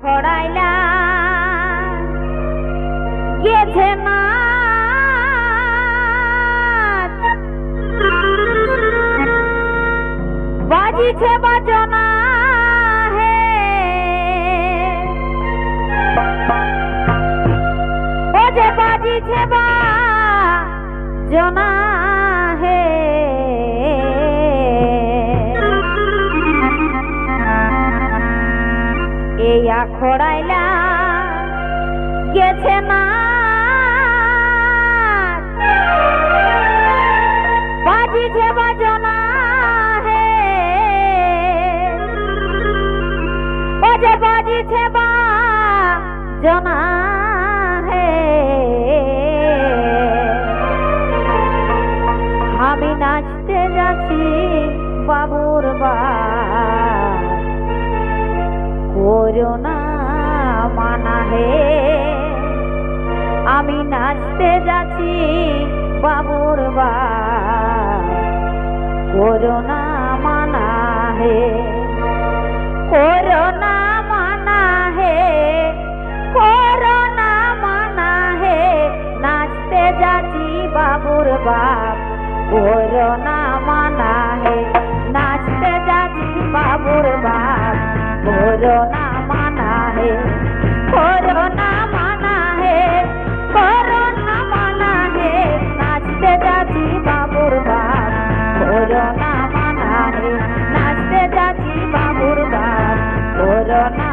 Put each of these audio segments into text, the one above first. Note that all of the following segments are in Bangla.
ছড়াইলা গেছে না বাজিছে বাজনা হে। ও যে বাজিছে বাজনা। এই আখড়াইলা গেছে মা। বাজিছে বাজনা হে। ও যে বাজিছে বাজনা। হে করোনা মানা হে। আমি নাচতে যাচ্ছি বাবুর বা করোনা মানা হে। করোনা মানা হে। করোনা মানা হে। নাচতে যাচ্ছি বাবুর বাপ করোনা মানা হে। নাচতে যাচ্ছি বাবুর বাপ করোনা মানা Lord.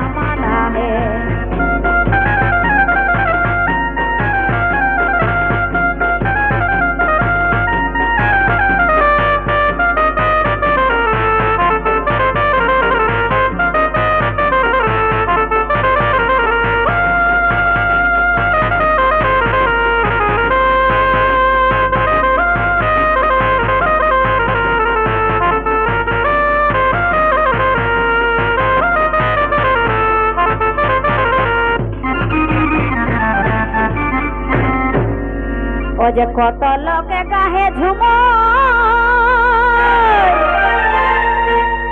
যে কত লোকে গাহে ঝুম।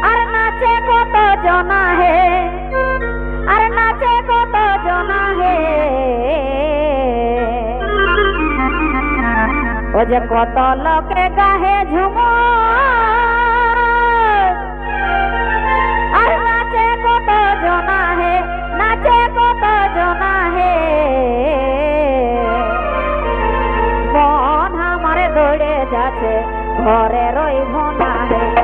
আর নাচে কত জনা হে। আর নাচে কত জনা হে। ও যে কত লোকে গাহে ঝুম। যাচ্ছে ঘরে রইব না।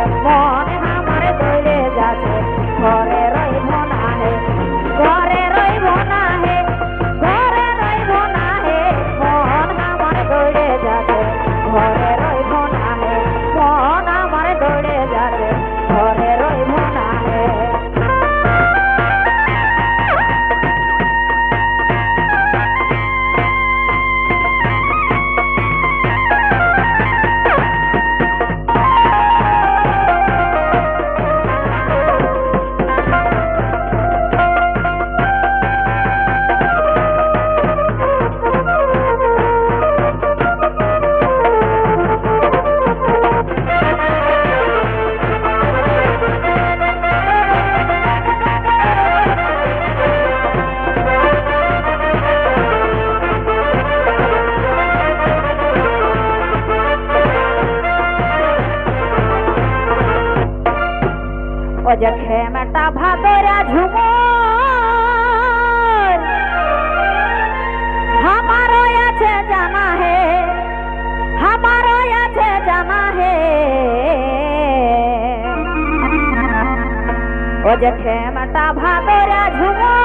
ও যে খেমেটা ভাদরা ঝুমর আমারও আছে জানা হে আমারও আছে জানা হে ও যে খেমেটা ভাদরা ঝুমর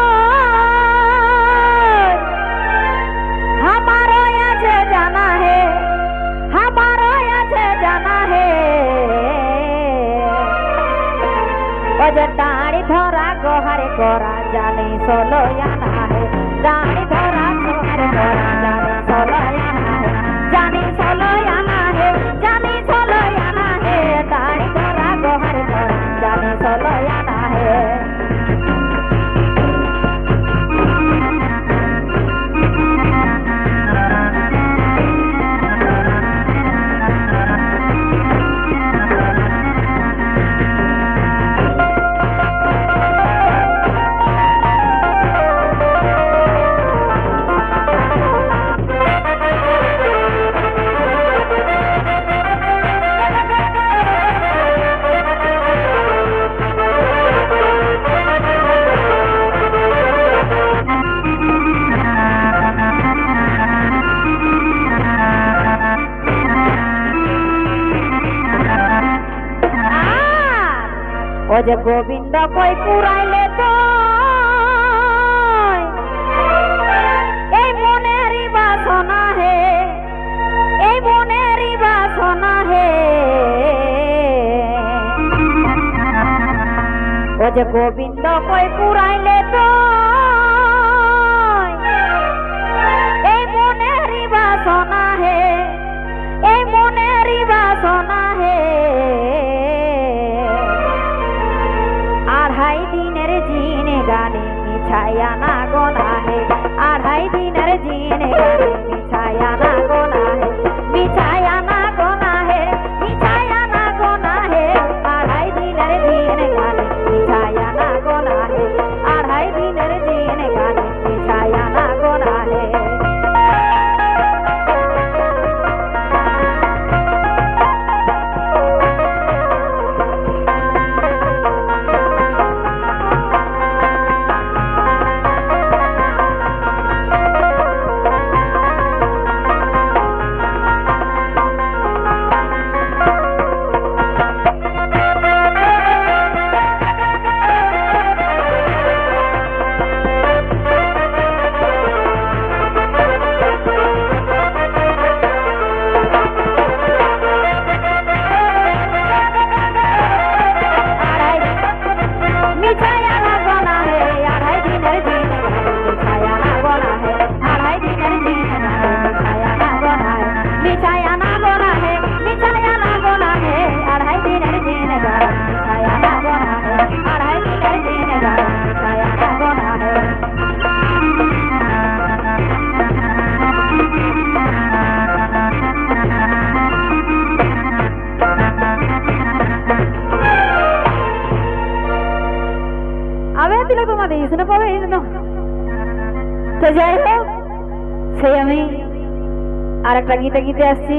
যে তাড়ি ধরা গোহারে করা জানি সলো ও যে গোবিন্দ কই পুরাইলে তো এই মনেরই বাসনা হে, এই মনেরই বাসনা হে। ও যে গোবিন্দ কই পুরাইলে তো এই মনেরই বাসনা মিছায়া না গোনা হে আড়াই দিনের জিনে মিছায়া না শুনে পাবে এই জন্য। তো যাই হোক সেই আমি আর একটা গীতে গীতে আসছি।